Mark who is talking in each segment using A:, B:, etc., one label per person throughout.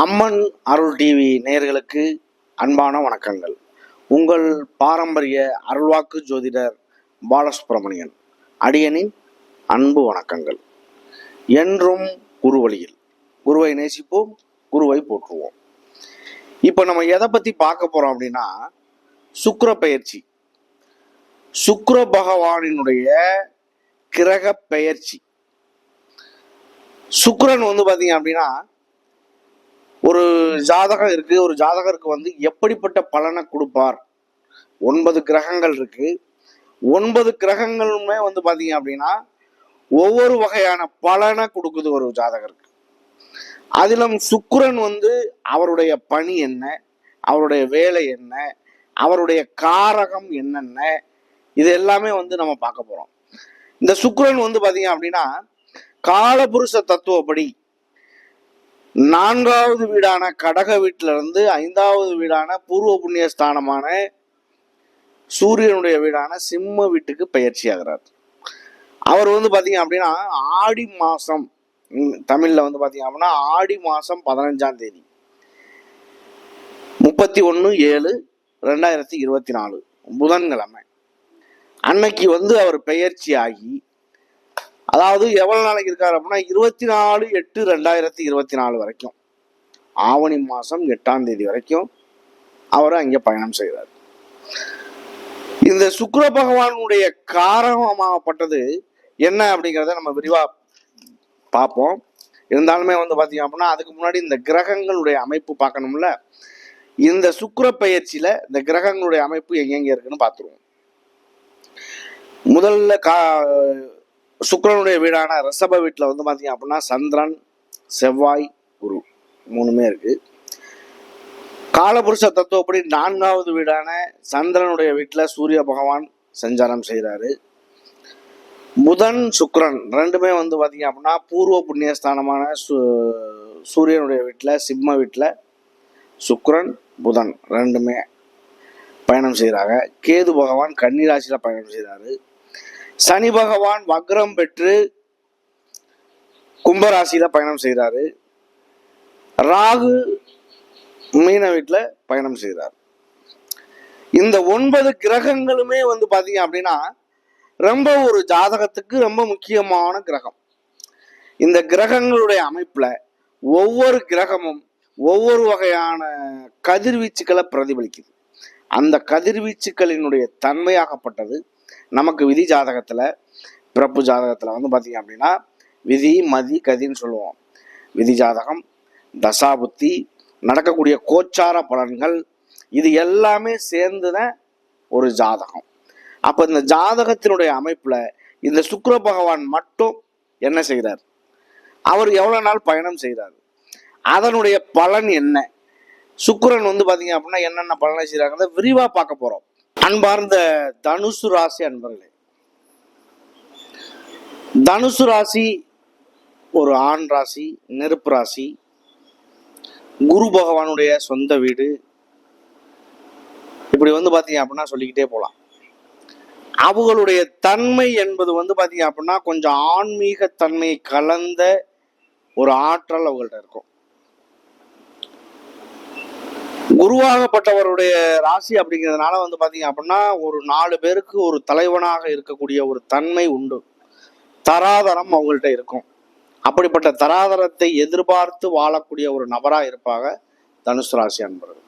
A: அம்மன் அருள் TV நேயர்களுக்கு அன்பான வணக்கங்கள். உங்கள் பாரம்பரிய அருள்வாக்கு ஜோதிடர் பாலசுப்ரமணியன் அடியனின் அன்பு வணக்கங்கள். என்றும் குருவழியில். குருவை நேசிப்போம் குருவை போற்றுவோம். இப்போ நம்ம எதை பற்றி பார்க்க போகிறோம் அப்படின்னா சுக்கர பயிற்சி சுக்கர பகவானினுடைய கிரக பெயர்ச்சி. சுக்கரன் வந்து பார்த்தீங்க அப்படின்னா ஒரு ஜாதகம் இருக்கு. ஒரு ஜாதகருக்கு வந்து எப்படிப்பட்ட பலனை கொடுப்பார்? ஒன்பது கிரகங்கள் இருக்கு. ஒன்பது கிரகங்களுமே வந்து பாத்தீங்க அப்படின்னா ஒவ்வொரு வகையான பலனை கொடுக்குது ஒரு ஜாதகருக்கு. அதிலும் சுக்கிரன் வந்து அவருடைய பணி என்ன? அவருடைய வேலை என்ன? அவருடைய காரகம் என்னென்ன? இது எல்லாமே வந்து நம்ம பார்க்க போறோம். இந்த சுக்கிரன் வந்து பாத்தீங்க அப்படின்னா காலபுருஷ தத்துவப்படி நான்காவது வீடான கடக வீட்டில இருந்து ஐந்தாவது வீடான பூர்வ புண்ணிய ஸ்தானமான சூரியனுடைய வீடான சிம்ம வீட்டுக்கு பயிற்சி ஆகிறார் அவர் வந்து பார்த்தீங்க அப்படின்னா ஆடி மாசம் தமிழில் தமிழ்ல வந்து பார்த்தீங்க அப்படின்னா ஆடி மாசம் பதினஞ்சாம் தேதி. முப்பத்தி ஒன்று ஏழு ரெண்டாயிரத்தி இருபத்தி நாலு புதன்கிழமை. அன்னைக்கு வந்து அவர் பெயர்ச்சி ஆகி அதாவது எவ்வளவு நாளைக்கு இருக்காரு அப்படின்னா இருபத்தி நாலு எட்டு ரெண்டாயிரத்தி இருபத்தி நாலு வரைக்கும். ஆவணி மாசம் எட்டாம் தேதி வரைக்கும் அவர் அங்கே பயணம் செய்கிறார் இந்த சுக்கர பகவானுடைய காரணமாகப்பட்டது என்ன அப்படிங்கிறத நம்ம விரிவா பார்ப்போம். இருந்தாலுமே வந்து பார்த்தீங்க அப்படின்னா அதுக்கு முன்னாடி இந்த கிரகங்களுடைய அமைப்பு பார்க்கணும்ல. இந்த சுக்கர பயிற்சியில் இந்த கிரகங்களுடைய அமைப்பு எங்கெங்க இருக்குன்னு பார்த்துருவோம். முதல்ல கா சுக்கரனுடைய வீடான ரிஷப வீட்டில் வந்து பார்த்தீங்க அப்படின்னா சந்திரன் செவ்வாய் குரு மூணுமே இருக்கு. காலபுருஷ தத்துவப்படி நான்காவது வீடான சந்திரனுடைய வீட்டில் சூரிய பகவான் சஞ்சாரம் செய்கிறாரு புதன் சுக்ரன் ரெண்டுமே வந்து பார்த்தீங்க அப்படின்னா பூர்வ புண்ணியஸ்தானமான சு சூரியனுடைய வீட்டில் சிம்ம வீட்டில் சுக்ரன் புதன் ரெண்டுமே பயணம் செய்கிறாங்க கேது பகவான் கன்னிராசியில் பயணம் செய்கிறாரு சனி பகவான் வக்ரம் பெற்று கும்பராசியில பயணம் செய்கிறாரு ராகு மீன வீட்டில் பயணம் செய்கிறார் இந்த ஒன்பது கிரகங்களுமே வந்து பார்த்தீங்க அப்படின்னா ரொம்ப ஒரு ஜாதகத்துக்கு ரொம்ப முக்கியமான கிரகம். இந்த கிரகங்களுடைய அமைப்பில் ஒவ்வொரு கிரகமும் ஒவ்வொரு வகையான கதிர்வீச்சுக்களை பிரதிபலிக்குது. அந்த கதிர்வீச்சுக்களினுடைய தன்மையாகப்பட்டது நமக்கு விதி ஜாதகத்தில் பிறப்பு ஜாதகத்தில் வந்து பார்த்திங்க அப்படின்னா விதி மதி கதின்னு சொல்லுவோம். விதி ஜாதகம் தசாபுத்தி நடக்கக்கூடிய கோச்சார பலன்கள் இது எல்லாமே சேர்ந்துதான் ஒரு ஜாதகம். அப்போ இந்த ஜாதகத்தினுடைய அமைப்பில் இந்த சுக்கர பகவான் மட்டும் என்ன செய்கிறார் அவர் எவ்வளோ நாள் பயணம் செய்கிறார் அதனுடைய பலன் என்ன? சுக்கிரன் வந்து பார்த்தீங்க அப்படின்னா என்னென்ன பலனை செய்கிறாங்கிறத விரிவாக பார்க்க போகிறோம் அன்பார்ந்த தனுசு ராசி அன்பர்களே தனுசு ராசி ஒரு ஆண் ராசி நெருப்பு ராசி குரு பகவானுடைய சொந்த வீடு. இப்படி வந்து பார்த்தீங்க அப்படின்னா சொல்லிக்கிட்டே போகலாம் அவங்களுடைய தன்மை என்பது வந்து பார்த்தீங்க அப்படின்னா கொஞ்சம் ஆன்மீக தன்மை கலந்த ஒரு ஆற்றல் அவங்கள்ட்ட இருக்கும். குருவாகப்பட்டவருடைய ராசி அப்படிங்கிறதுனால வந்து பாத்தீங்க அப்படின்னா ஒரு நாலு பேருக்கு ஒரு தலைவனாக இருக்கக்கூடிய ஒரு தன்மை உண்டு. தராதரம் அவங்கள்ட்ட இருக்கும். அப்படிப்பட்ட தராதரத்தை எதிர்பார்த்து வாழக்கூடிய ஒரு நபரா இருப்பாங்க தனுசு ராசி அன்பர்கள்.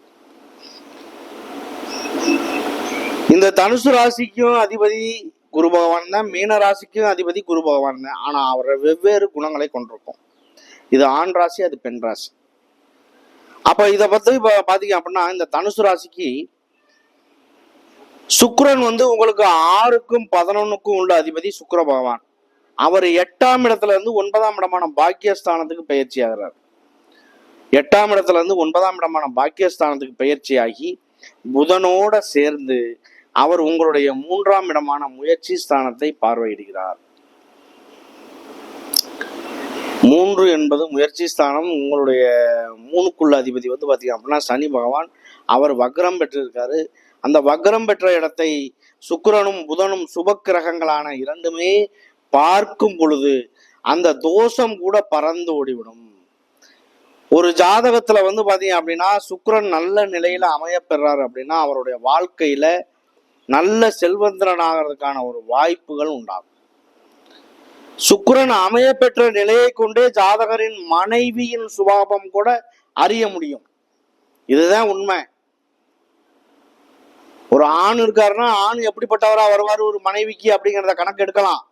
A: இந்த தனுசு ராசிக்கும் அதிபதி குரு பகவான் தான் மீன ராசிக்கும் அதிபதி குரு பகவான் தான். ஆனா அவரை வெவ்வேறு குணங்களை கொண்டிருக்கும். இது ஆண் ராசி அது பெண் ராசி. அப்ப இத பத்தி இப்ப பாத்தீங்க அப்படின்னா இந்த தனுசு ராசிக்கு சுக்கிரன் வந்து உங்களுக்கு ஆறுக்கும் பதினொன்னுக்கும் உள்ள அதிபதி சுக்கர பகவான். அவர் எட்டாம் இடத்துல இருந்து ஒன்பதாம் இடமான பாக்கியஸ்தானத்துக்கு பயிற்சி ஆகிறார். எட்டாம் இடத்துல இருந்து ஒன்பதாம் இடமான பாக்கியஸ்தானத்துக்கு பயிற்சியாகி புதனோட சேர்ந்து அவர் உங்களுடைய மூன்றாம் இடமான முயற்சி ஸ்தானத்தை பார்வையிடுகிறார். மூன்று என்பது முயற்சி ஸ்தானம். உங்களுடைய மூணுக்குள்ள அதிபதி வந்து பார்த்தீங்க அப்படின்னா சனி பகவான். அவர் வக்ரம் பெற்றிருக்காரு. அந்த வக்ரம் பெற்ற இடத்தை சுக்கிரனும் புதனும் சுபக்கிரகங்களான இரண்டுமே பார்க்கும் பொழுது அந்த தோஷம் கூட பறந்து ஓடிவிடும். ஒரு ஜாதகத்துல வந்து பாத்தீங்க அப்படின்னா சுக்கரன் நல்ல நிலையில அமைய பெறாரு அப்படின்னா அவருடைய வாழ்க்கையில நல்ல செல்வந்திரன் ஆகிறதுக்கான ஒரு வாய்ப்புகள் உண்டாகும். சுக்கரன் அமைய பெற்ற நிலையை கொண்டே ஜாதகரின் மனைவியின் சுபாவம் கூட அறிய முடியும். இதுதான் உண்மை. ஒரு ஆண் இருக்காருன்னா ஆண் எப்படிப்பட்டவரா வருவார் ஒரு மனைவிக்கு அப்படிங்கிறத கணக்கு எடுக்கலாம்.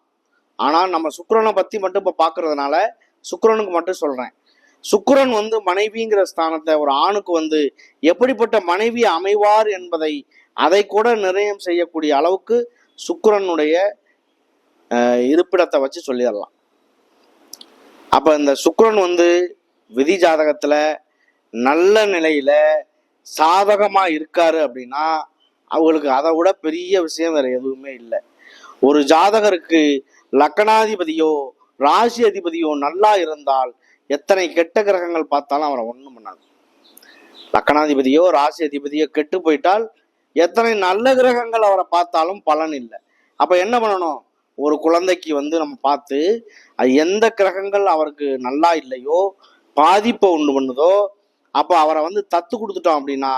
A: ஆனால் நம்ம சுக்கிரனை பத்தி மட்டும் இப்ப பாக்குறதுனால சுக்கரனுக்கு மட்டும் சொல்றேன். சுக்கரன் வந்து மனைவிங்கிற ஸ்தானத்தை ஒரு ஆணுக்கு வந்து எப்படிப்பட்ட மனைவி அமைவார் என்பதை அதை கூட நிர்ணயம் செய்யக்கூடிய அளவுக்கு சுக்கரனுடைய இருப்பிடத்தை வச்சு சொல்லிடலாம். அப்போ இந்த சுக்கரன் வந்து விதி ஜாதகத்தில் நல்ல நிலையில் சாதகமாக இருக்காரு அப்படின்னா அவங்களுக்கு அதை விட பெரிய விஷயம் வேறு எதுவுமே இல்லை. ஒரு ஜாதகருக்கு லக்கணாதிபதியோ ராசி அதிபதியோ நல்லா இருந்தால் எத்தனை கெட்ட கிரகங்கள் பார்த்தாலும் அவரை ஒன்றும் பண்ணாது. லக்கணாதிபதியோ ராசி அதிபதியோ கெட்டு போயிட்டால் எத்தனை நல்ல கிரகங்கள் அவரை பார்த்தாலும் பலன் இல்லை. அப்போ என்ன பண்ணணும்? ஒரு குழந்தைக்கு வந்து நம்ம பார்த்து அது எந்த கிரகங்கள் அவருக்கு நல்லா இல்லையோ பாதிப்பை உண்டு பண்ணுதோ அப்போ அவரை வந்து தத்து கொடுத்துட்டோம் அப்படின்னா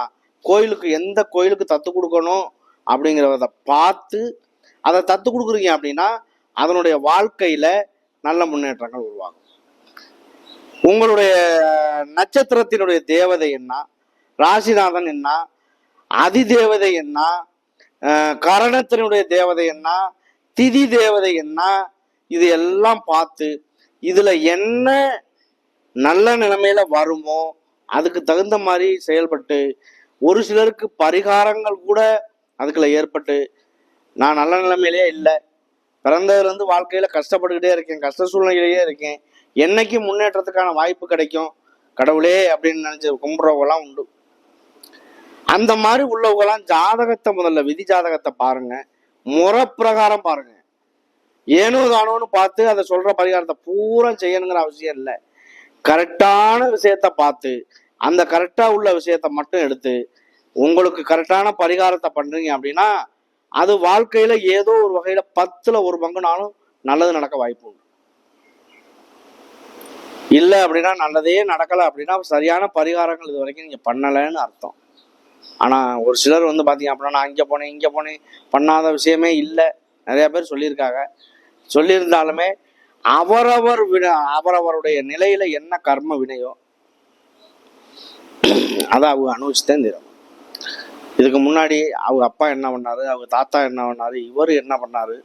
A: கோயிலுக்கு எந்த கோயிலுக்கு தத்து கொடுக்கணும் அப்படிங்கிறத பார்த்து அதை தத்து கொடுக்குறீங்க அப்படின்னா அதனுடைய வாழ்க்கையில நல்ல முன்னேற்றங்கள் உருவாகும். உங்களுடைய நட்சத்திரத்தினுடைய தேவதை என்ன? ராசிநாதன் என்ன? அதிதேவதை என்ன? கரணத்தினுடைய தேவதை என்ன? திதி தேவதை என்ன இது எல்லாம் பார்த்து இதுல என்ன நல்ல நிலைமையில வருமோ அதுக்கு தகுந்த மாதிரி செயல்பட்டு ஒரு சிலருக்கு பரிகாரங்கள் கூட அதுக்குள்ள ஏற்பட்டு நான் நல்ல நிலைமையிலே இல்லை பிறந்ததுலேருந்து வாழ்க்கையில கஷ்டப்பட்டுக்கிட்டே இருக்கேன் கஷ்ட சூழ்நிலையிலேயே இருக்கேன் என்னைக்கு முன்னேற்றத்துக்கான வாய்ப்பு கிடைக்கும் கடவுளே அப்படின்னு நினைச்சு கும்பிட்றவங்கலாம் உண்டு. அந்த மாதிரி உள்ளவங்கலாம் ஜாதகத்தை முதல்ல விதி ஜாதகத்தை பாருங்கள் முறப்பிரகாரம் பாருங்க. ஏனோ தானோன்னு பார்த்து அதை சொல்ற பரிகாரத்தை பூரா செய்யணுங்கிற அவசியம் இல்லை. கரெக்டான விஷயத்த பார்த்து அந்த கரெக்டா உள்ள விஷயத்த மட்டும் எடுத்து உங்களுக்கு கரெக்டான பரிகாரத்தை பண்றீங்க அப்படின்னா அது வாழ்க்கையில ஏதோ ஒரு வகையில பத்துல ஒரு பங்குனாலும் நல்லது நடக்க வாய்ப்பு உண்டு. இல்லை அப்படின்னா நல்லதே நடக்கலை அப்படின்னா சரியான பரிகாரங்கள் இது வரைக்கும் நீங்க பண்ணலைன்னு அர்த்தம். ஆனா ஒரு சிலர் வந்து பார்த்தீங்க அப்படின்னா நான் இங்கே போனேன் இங்க போனேன் பண்ணாத விஷயமே இல்லை. நிறைய பேர் சொல்லியிருக்காங்க. சொல்லியிருந்தாலுமே அவரவர் வின அவரவருடைய நிலையில என்ன கர்ம வினையோ அதை அவங்க அனுபவிச்சுதான் தீரும் இதுக்கு முன்னாடி அவங்க அப்பா என்ன பண்ணாரு அவங்க தாத்தா என்ன பண்ணாரு இவர் என்ன பண்ணாரு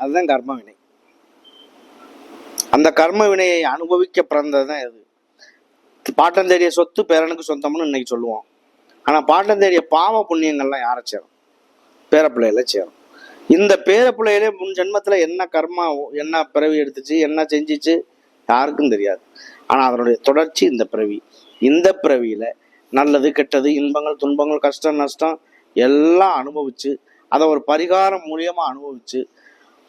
A: அதுதான் கர்ம வினை. அந்த கர்ம வினையை அனுபவிக்க பிறந்தது தான் இது. பாட்டம் தேடிய சொத்து பேரனுக்கு சொந்தம்னு இன்னைக்கு சொல்லுவோம். ஆனால் பாட்டம் தேடிய பாவ புண்ணியங்கள்லாம் யாரை சேரும்? பேரப்பிள்ளையில சேரும். இந்த பேரப்பிள்ளையிலே முன் ஜென்மத்தில் என்ன கர்மா என்ன பிறவி எடுத்துச்சு என்ன செஞ்சிச்சு யாருக்கும் தெரியாது. ஆனால் அதனுடைய தொடர்ச்சி இந்த பிறவி. இந்த பிறவியில நல்லது கெட்டது இன்பங்கள் துன்பங்கள் கஷ்டம் நஷ்டம் எல்லாம் அனுபவிச்சு அதை ஒரு பரிகாரம் மூலியமாக அனுபவிச்சு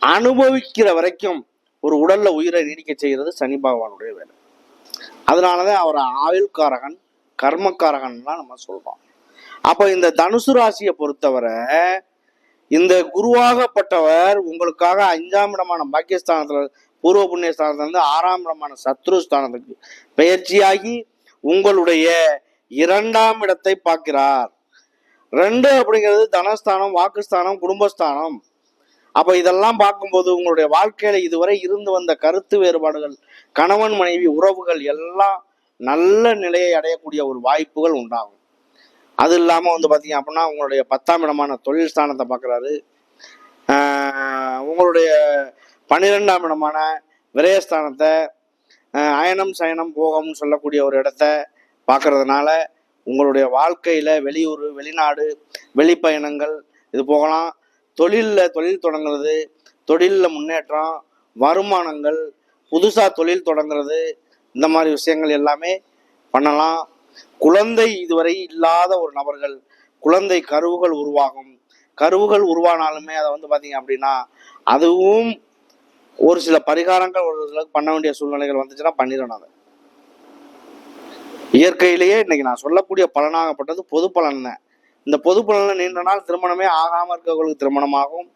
A: அனுபவிக்கிற வரைக்கும் ஒரு உடல்ல உயிரை நீடிக்க செய்கிறது சனி பகவானுடைய வேலை. அதனாலதான் அவர் ஆயுள்காரகன் கர்மக்காரகன்லாம் நம்ம சொல்றோம். அப்ப இந்த தனுசு ராசியை பொறுத்தவரை இந்த குருவாகப்பட்டவர் உங்களுக்காக அஞ்சாம் இடமான பாக்கியஸ்தானத்துல பூர்வ புண்ணிய ஆறாம் இடமான சத்ரு ஸ்தானத்துக்கு பயிற்சியாகி உங்களுடைய இரண்டாம் இடத்தை பார்க்கிறார். ரெண்டு அப்படிங்கிறது தனஸ்தானம் வாக்குஸ்தானம் குடும்பஸ்தானம். அப்ப இதெல்லாம் பார்க்கும்போது உங்களுடைய வாழ்க்கையில இதுவரை இருந்து வந்த கருத்து வேறுபாடுகள் கணவன் மனைவி உறவுகள் எல்லாம் நல்ல நிலையை அடையக்கூடிய ஒரு வாய்ப்புகள் உண்டாகும். அது இல்லாம வந்து பாத்தீங்க அப்படின்னா உங்களுடைய பத்தாம் இடமான தொழில் ஸ்தானத்தை பார்க்கறாரு. உங்களுடைய பன்னிரெண்டாம் இடமான விரயஸ்தானத்தை அயனம் சயனம் போகம்னு சொல்லக்கூடிய ஒரு இடத்த பார்க்கறதுனால உங்களுடைய வாழ்க்கையில வெளியூர் வெளிநாடு வெளிப்பயணங்கள் இது போகலாம். தொழிலில் தொழில் தொடங்குறது தொழிலில் முன்னேற்றம் வருமானங்கள் புதுசாக தொழில் தொடங்குறது இந்த மாதிரி விஷயங்கள் எல்லாமே பண்ணலாம். குழந்தை இதுவரை இல்லாத ஒரு நபர்கள் குழந்தை கருவுகள் உருவாகும். கருவுகள் உருவானாலுமே அதை வந்து பார்த்தீங்க அப்படின்னா அதுவும் ஒரு சில பரிகாரங்கள் ஒரு சிலருக்கு பண்ண வேண்டிய சூழ்நிலைகள் வந்துச்சுன்னா பண்ணிடணும் அதை. இயற்கையிலேயே இன்னைக்கு நான் சொல்லக்கூடிய பலனாகப்பட்டது பொது பலன் தான். இந்த பொது பலனில் நீண்ட நாள் திருமணமே ஆகாமல் இருக்கவர்களுக்கு திருமணமாகும்.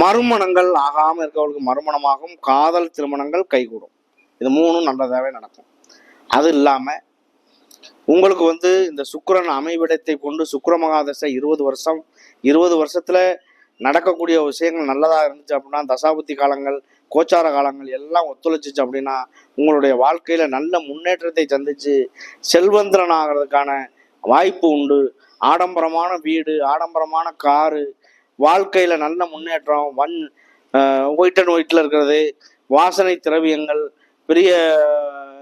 A: மறுமணங்கள் ஆகாமல் இருக்கவர்களுக்கு மறுமணமாகும். காதல் திருமணங்கள் கைகூடும். இது மூணும் நல்லதாகவே நடக்கும். அது இல்லாமல் உங்களுக்கு வந்து இந்த சுக்கரன் அமைவிடத்தை கொண்டு சுக்கர மகாதசை இருபது வருஷம் இருபது வருஷத்தில் நடக்கக்கூடிய விஷயங்கள் நல்லதாக இருந்துச்சு அப்படின்னா தசாபுத்தி காலங்கள் கோச்சார காலங்கள் எல்லாம் ஒத்துழைச்சிச்சு அப்படின்னா உங்களுடைய வாழ்க்கையில் நல்ல முன்னேற்றத்தை சந்திச்சு செல்வந்திரன் ஆகிறதுக்கான வாய்ப்பு உண்டு. ஆடம்பரமான வீடு ஆடம்பரமான காரு வாழ்க்கையில நல்ல முன்னேற்றம் வன் ஒயிட் அண்ட் ஒயிட்ல இருக்கிறது வாசனை திரவியங்கள் பெரிய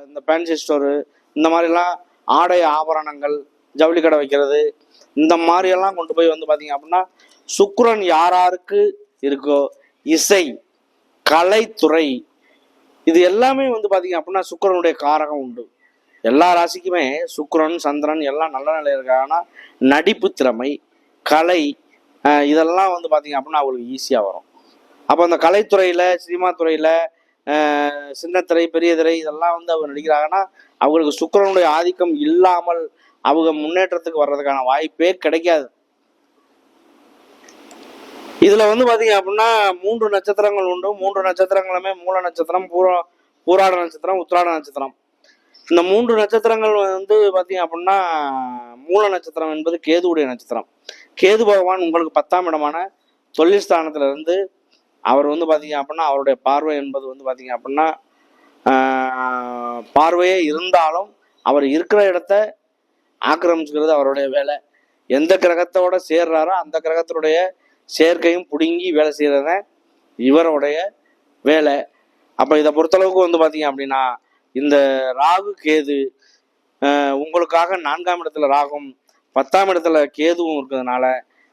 A: இந்த ஃபேன்சி ஸ்டோரு இந்த மாதிரிலாம் ஆடை ஆபரணங்கள் ஜவுளி கடை வைக்கிறது இந்த மாதிரியெல்லாம் கொண்டு போய் வந்து பார்த்தீங்க அப்படின்னா சுக்ரன் யாராருக்கு இருக்கோ இசை கலைத்துறை இது எல்லாமே வந்து பார்த்தீங்க அப்படின்னா சுக்கரனுடைய காரகம் உண்டு. எல்லா ராசிக்குமே சுக்ரன் சந்திரன் எல்லாம் நல்ல நிலையில் இருக்காங்கன்னா நடிப்பு திறமை கலை இதெல்லாம் வந்து பார்த்தீங்க அப்படின்னா அவங்களுக்கு ஈஸியாக வரும். அப்போ அந்த கலைத்துறையில் சினிமா துறையில் சின்னத்திரை பெரிய திரை இதெல்லாம் வந்து அவங்க நடிக்கிறாங்கன்னா அவங்களுக்கு சுக்கரனுடைய ஆதிக்கம் இல்லாமல் அவங்க முன்னேற்றத்துக்கு வர்றதுக்கான வாய்ப்பே கிடைக்காது. இதுல வந்து பாத்தீங்க அப்படின்னா மூன்று நட்சத்திரங்கள் உண்டு. மூன்று நட்சத்திரங்களுமே மூல நட்சத்திரம் பூரா பூராட நட்சத்திரம் உத்திராட நட்சத்திரம். இந்த மூன்று நட்சத்திரங்கள் வந்து பார்த்தீங்க அப்படின்னா மூல நட்சத்திரம் என்பது கேதுவுடைய நட்சத்திரம். கேது பகவான் உங்களுக்கு பத்தாம் இடமான தொழில் ஸ்தானத்துல இருந்து அவர் வந்து பார்த்தீங்க அப்படின்னா அவருடைய பார்வை என்பது வந்து பார்த்தீங்க அப்படின்னா பார்வையே இருந்தாலும் அவர் இருக்கிற இடத்த ஆக்கிரமிச்சுக்கிறது அவருடைய வேலை. எந்த கிரகத்தோட சேர்றாரோ அந்த கிரகத்தினுடைய சேர்க்கையும் பிடுங்கி வேலை செய்யறத இவருடைய வேலை. அப்போ இதை பொறுத்தளவுக்கு வந்து பார்த்தீங்க அப்படின்னா இந்த ராகு கேது உங்களுக்காக நான்காம் இடத்துல ராகும் பத்தாம் இடத்துல கேதுவும் இருக்கிறதுனால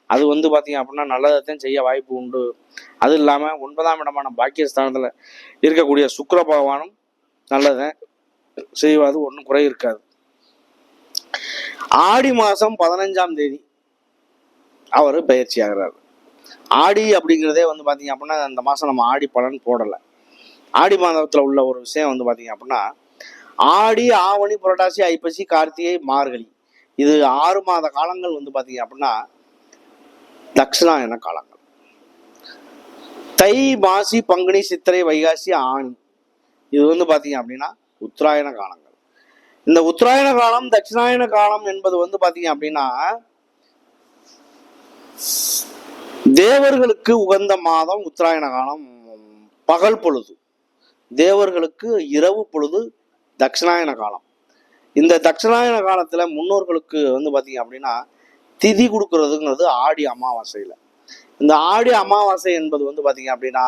A: அது வந்து பார்த்தீங்க அப்படின்னா நல்லதைத்தான் செய்ய வாய்ப்பு உண்டு. அது இல்லாமல் ஒன்பதாம் இடமான பாக்கியஸ்தானத்தில் இருக்கக்கூடிய சுக்கர பகவானும் நல்லதை செய்வாது ஒன்றும் குறை இருக்காது. ஆடி மாதம் பதினஞ்சாம் தேதி அவர் பயிற்சி ஆகிறார். ஆடி அப்படிங்கிறதே வந்து பார்த்தீங்க அப்படின்னா அந்த மாதம் நம்ம ஆடி பலன் போடலை. ஆடி மாதத்தில் உள்ள ஒரு விஷயம் வந்து பார்த்தீங்க அப்படின்னா ஆடி ஆவணி புரட்டாசி ஐப்பசி கார்த்திகை மார்கழி. இது ஆறு மாத காலங்கள் வந்து பார்த்தீங்க அப்படின்னா தட்சிணாயன காலங்கள். தை மாசி பங்குனி சித்திரை வைகாசி ஆணி. இது வந்து பார்த்தீங்க அப்படின்னா உத்தராயண காலங்கள். இந்த உத்தராயண காலம் தட்சிணாயன காலம் என்பது வந்து பார்த்தீங்க அப்படின்னா தேவர்களுக்கு உகந்த மாதம் உத்தராயண காலம் பகல் பொழுது. தேவர்களுக்கு இரவு பொழுது தட்சிணாயன காலம். இந்த தட்சிணாயன காலத்தில் முன்னோர்களுக்கு வந்து பார்த்தீங்க அப்படின்னா திதி கொடுக்கறதுங்கிறது ஆடி அமாவாசையில். இந்த ஆடி அமாவாசை என்பது வந்து பார்த்தீங்க அப்படின்னா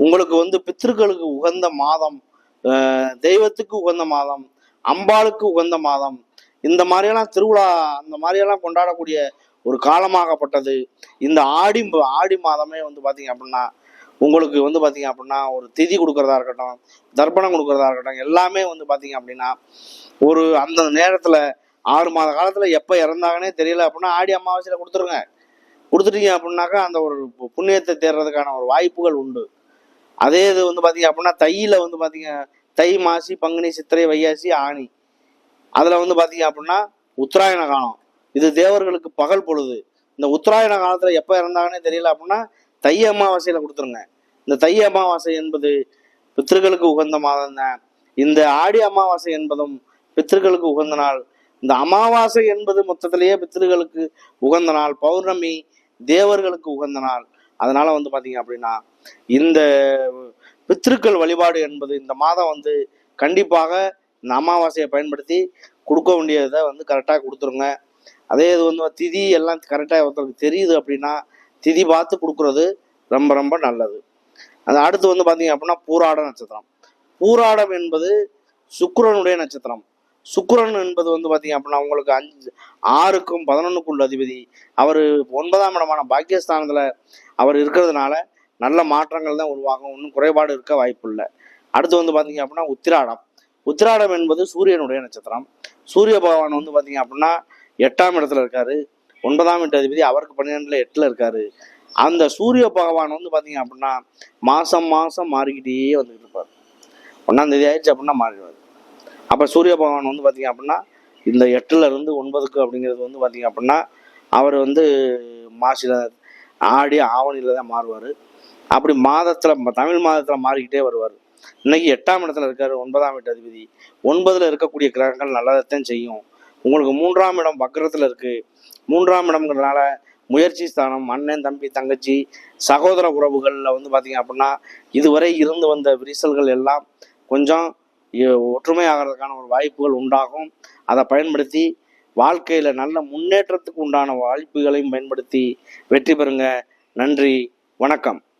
A: உங்களுக்கு வந்து பித்திருக்களுக்கு உகந்த மாதம் தெய்வத்துக்கு உகந்த மாதம் அம்பாளுக்கு உகந்த மாதம் இந்த மாதிரியெல்லாம் திருவிழா அந்த மாதிரியெல்லாம் கொண்டாடக்கூடிய ஒரு காலமாகப்பட்டது. இந்த ஆடி ஆடி மாதமே வந்து பார்த்தீங்க அப்படின்னா உங்களுக்கு வந்து பார்த்தீங்க அப்படின்னா ஒரு திதி கொடுக்கறதா இருக்கட்டும் தர்ப்பணம் கொடுக்கறதா இருக்கட்டும் எல்லாமே வந்து பார்த்தீங்க அப்படின்னா ஒரு அந்த நேரத்தில் ஆறு மாத காலத்தில் எப்போ இறந்தாங்கன்னே தெரியல அப்படின்னா ஆடி அமாவாசையில் கொடுத்துருங்க. கொடுத்துட்டீங்க அப்படின்னாக்கா அந்த ஒரு பு- புண்ணியத்தை தேடுறதுக்கான ஒரு வாய்ப்புகள் உண்டு. அதே இது வந்து பார்த்தீங்க அப்படின்னா தையில் வந்து பார்த்தீங்க தை மாசி பங்குனி சித்திரை வையாசி ஆணி. அதில் வந்து பார்த்தீங்க அப்படின்னா உத்தராயண காலம். இது தேவர்களுக்கு பகல் பொழுது. இந்த உத்தராயண காலத்தில் எப்போ இறந்தாங்கன்னே தெரியல அப்படின்னா தை அமாவாசையில கொடுத்துருங்க. இந்த தை அமாவாசை என்பது பித்திருக்களுக்கு உகந்த மாதம் தான். இந்த ஆடி அமாவாசை என்பதும் பித்திருக்களுக்கு உகந்த நாள். இந்த அமாவாசை என்பது மொத்தத்திலேயே பித்திருக்களுக்கு உகந்த நாள். பௌர்ணமி தேவர்களுக்கு உகந்த நாள். அதனால வந்து பாத்தீங்க அப்படின்னா இந்த பித்திருக்கள் வழிபாடு என்பது இந்த மாதம் வந்து கண்டிப்பாக இந்த அமாவாசையை பயன்படுத்தி கொடுக்க வேண்டியதை வந்து கரெக்டாக கொடுத்துருங்க. அதே இது வந்து திதி எல்லாம் கரெக்டாக ஒருத்தருக்கு தெரியுது அப்படின்னா திதி பார்த்து கொடுக்குறது ரொம்ப ரொம்ப நல்லது. அது அடுத்து வந்து பார்த்தீங்க அப்படின்னா பூராட நட்சத்திரம். பூராடம் என்பது சுக்கிரனுடைய நட்சத்திரம். சுக்கிரன் என்பது வந்து பார்த்தீங்க அப்படின்னா உங்களுக்கு அஞ்சு ஆறுக்கும் பதினொன்றுக்குள்ள அதிபதி. அவர் ஒன்பதாம் இடமான பாக்கியஸ்தானத்தில் அவர் இருக்கிறதுனால நல்ல மாற்றங்கள் தான் உருவாகும். ஒன்றும் குறைபாடு இருக்க வாய்ப்பு இல்லை. அடுத்து வந்து பார்த்தீங்க அப்படின்னா உத்திராடம். உத்திராடம் என்பது சூரியனுடைய நட்சத்திரம். சூரிய பகவான் வந்து பார்த்தீங்க அப்படின்னா எட்டாம் இடத்துல இருக்காரு. ஒன்பதாம் வீட்டு அதிபதி அவருக்கு பன்னிரெண்டுல எட்டுல இருக்காரு. அந்த சூரிய பகவான் வந்து பார்த்தீங்க அப்படின்னா மாசம் மாசம் மாறிக்கிட்டே வந்துட்டு இருப்பார். ஒன்றாந்தேதி ஆயிடுச்சு அப்படின்னா மாறிடுவார். அப்போ சூரிய பகவான் வந்து பார்த்தீங்க அப்படின்னா இந்த எட்டுல இருந்து ஒன்பதுக்கு அப்படிங்கிறது வந்து பார்த்தீங்க அப்படின்னா அவர் வந்து மாசில ஆடி ஆவணியில தான் மாறுவார். அப்படி மாதத்தில் தமிழ் மாதத்தில் மாறிக்கிட்டே வருவார். இன்னைக்கு எட்டாம் இடத்துல இருக்காரு ஒன்பதாம் வீட்டு அதிபதி. ஒன்பதுல இருக்கக்கூடிய கிரகங்கள் நல்லதைத்தான் செய்யும். உங்களுக்கு மூன்றாம் இடம் வக்கரத்துல இருக்கு. மூன்றாம் இடம்ங்கிறதுனால முயற்சி ஸ்தானம் அண்ணன் தம்பி தங்கச்சி சகோதர உறவுகளில் வந்து பார்த்தீங்க அப்படின்னா இதுவரை இருந்து வந்த விரிசல்கள் எல்லாம் கொஞ்சம் ஒற்றுமை ஆகிறதுக்கான ஒரு வாய்ப்புகள் உண்டாகும். அதை பயன்படுத்தி வாழ்க்கையில் நல்ல முன்னேற்றத்துக்கு உண்டான வாய்ப்புகளையும் பயன்படுத்தி வெற்றி பெறுங்க. நன்றி வணக்கம்.